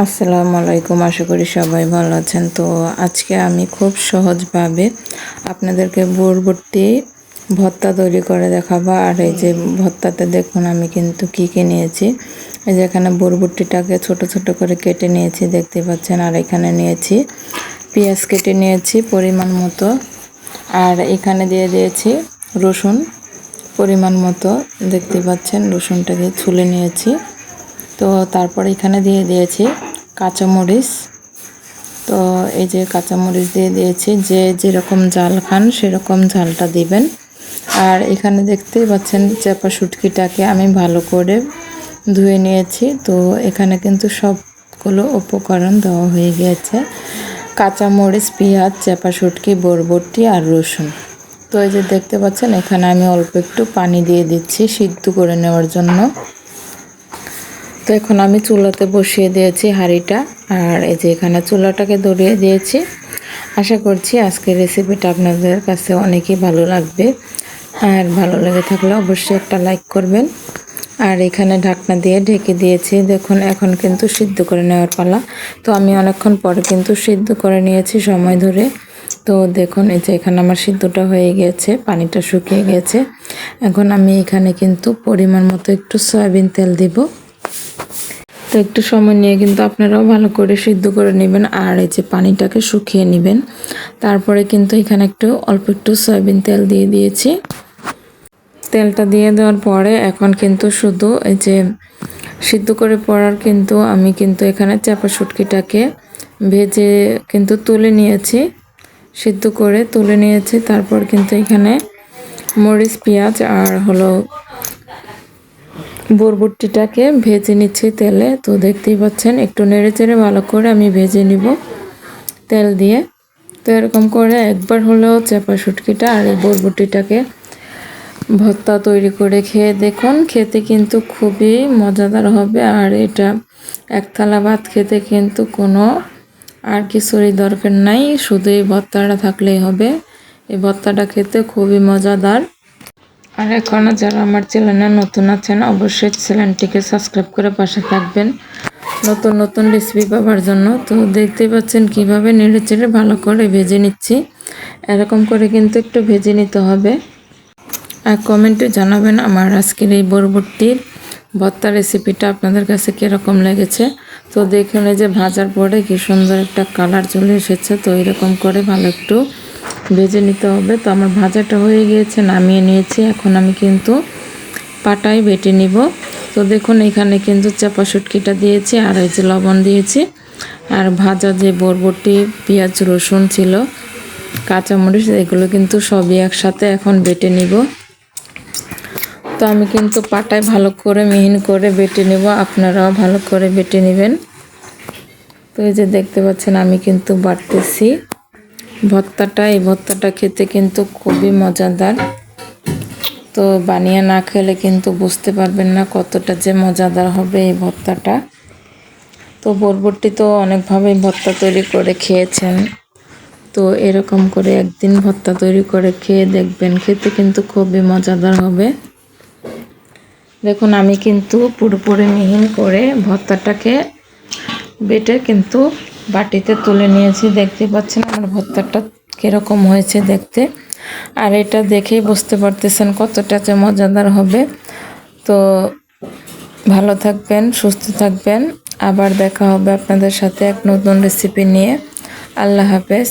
আসসালামু আলাইকুম, আশা করি সবাই ভালো আছেন। তো আজকে আমি খুব সহজভাবে আপনাদেরকে বরবটি ভর্তা তৈরি করে দেখাবো। আর এই যে ভর্তাতে দেখুন আমি কিন্তু কী কী নিয়েছি। এই যে এখানে বরবটিটাকে ছোট ছোট করে কেটে নিয়েছি, দেখতে পাচ্ছেন। আর এখানে নিয়েছি পেঁয়াজ কেটে নিয়েছি পরিমাণ মতো। আর এখানে দিয়ে দিয়েছি রসুন পরিমাণ মতো, দেখতে পাচ্ছেন। রসুনটাকে ছুলে নিয়েছি। তো তারপর এখানে দিয়ে দিয়েছি কাঁচামরিচ। তো এই যে কাঁচামরিচ দিয়ে দিয়েছি, যে যেরকম ঝাল খান সেরকম ঝালটা দিবেন। আর এখানে দেখতেই পাচ্ছেন চাপা শুটকিটাকে আমি ভালো করে ধুয়ে নিয়েছি। তো এখানে কিন্তু সবগুলো উপকরণ দেওয়া হয়ে গিয়েছে। কাঁচামরিচ, পেঁয়াজ চাপা শুটকি, বরবটি আর রসুন। তো এই যে দেখতে পাচ্ছেন, এখানে আমি অল্প একটু পানি দিয়ে দিচ্ছি সিদ্ধ করে নেওয়ার জন্য। তো এখন আমি চুলাতে বসিয়ে দিয়েছি হাঁড়িটা। আর এই যে এখানে চুলাটাকে ধরিয়ে দিয়েছি। আশা করছি আজকের রেসিপিটা আপনাদের কাছে অনেকই ভালো লাগবে। আর ভালো লেগে থাকলে অবশ্যই একটা লাইক করবেন। আর এখানে ঢাকনা দিয়ে ঢেকে দিয়েছি। দেখুন, এখন কিন্তু সিদ্ধ করে নেওয়ার পালা। তো আমি অনেকক্ষণ পরে কিন্তু সিদ্ধ করে নিয়েছি সময় ধরে। তো দেখুন, এই যে এখানে আমার সিদ্ধটা হয়ে গেছে, পানিটা শুকিয়ে গেছে। এখন আমি এখানে কিন্তু পরিমাণ মতো একটু সয়াবিন তেল দিব। তো একটু সময় নিয়ে কিন্তু আপনারাও ভালো করে সিদ্ধ করে নেবেন আর এই যে পানিটাকে শুকিয়ে নেবেন। তারপরে কিন্তু এখানে একটু অল্প একটু সয়াবিন তেল দিয়ে দিয়েছি। তেলটা দিয়ে দেওয়ার পরে এখন কিন্তু শুধু এই যে সিদ্ধ করে পড়ার কিন্তু আমি কিন্তু এখানে চাপা শুটকিটাকে ভেজে কিন্তু তুলে নিয়েছি। সিদ্ধ করে তুলে নিয়েছি, তারপর কিন্তু এখানে মরিচ, পেঁয়াজ আর হলো বরবটিটাকে ভেজে নিচ্ছি তেলে। তো দেখতেই পাচ্ছেন, একটু নেড়ে চেড়ে ভালো করে আমি ভেজে নিব তেল দিয়ে। তো এরকম করে একবার হলেও চেপা শুটকিটা আর এই বরবটিটাকে ভর্তা তৈরি করে খেয়ে দেখুন। খেতে কিন্তু খুবই মজাদার হবে আর এটা এক থালা ভাত খেতে কিন্তু কোনো আর কিছুরই দরকার নাই। শুধু এই ভর্তাটা থাকলেই হবে। এই ভর্তাটা খেতে খুবই মজাদার। আর এখনও যারা আমার চ্যানেলে নতুন আছেন, অবশ্যই চ্যানেলটিকে সাবস্ক্রাইব করে পাশে থাকবেন। নতুন নতুন রেসিপি পাওয়ার জন্য। তো দেখতেই পাচ্ছেন কীভাবে নেড়ে চেড়ে ভালো করে ভেজে নিচ্ছি। এরকম করে কিন্তু একটু ভেজে নিতে হবে। আর কমেন্টে জানাবেন আমার আজকের এই বরবটির ভর্তা রেসিপিটা আপনাদের কাছে কীরকম লেগেছে। তো দেখুন এই যে ভাজার পরে কী সুন্দর একটা কালার চলে এসেছে। তো এরকম করে ভালো একটু ভেজে নিতে হবে। তো আমার ভাজাটা হয়ে গিয়েছে, নামিয়ে নিয়েছি। এখন আমি কিন্তু পাটায় বেটে নিব। তো দেখুন, এখানে কিন্তু চাপা শুটকিটা দিয়েছি আর এই যে লবণ দিয়েছি। আর ভাজা যে বরবটি, পেঁয়াজ, রসুন ছিল, কাঁচামরিচ, এগুলো কিন্তু সবই একসাথে এখন বেটে নিব। তো আমি কিন্তু পাটায় ভালো করে মিহিন করে বেটে নেব। আপনারাও ভালো করে বেটে নেবেন। তো এই যে দেখতে পাচ্ছেন, আমি কিন্তু বাটতেছি। ভর্তাটা, এই ভর্তাটা খেতে কিন্তু খুবই মজাদার। তো বানিয়ে না খেলে কিন্তু বুঝতে পারবেন না কতটা যে মজাদার হবে এই ভর্তাটা। তো বরবটি তো অনেকভাবেই ভর্তা তৈরি করে খেয়েছেন। তো এরকম করে একদিন ভর্তা তৈরি করে খেয়ে দেখবেন, খেতে কিন্তু খুবই মজাদার হবে। দেখুন, আমি কিন্তু পুরোপুরি মিহিন করে ভর্তাটাকে বেটে কিন্তু বাটিতে তুলে নিয়েছি, দেখতে পাচ্ছেন আমার ভর্তাটা কীরকম হয়েছে দেখতে। আর এটা দেখেই বুঝতে পারতেছেন কতটা যে মজাদার হবে। তো ভালো থাকবেন, সুস্থ থাকবেন। আবার দেখা হবে আপনাদের সাথে এক নতুন রেসিপি নিয়ে। আল্লাহ হাফেজ।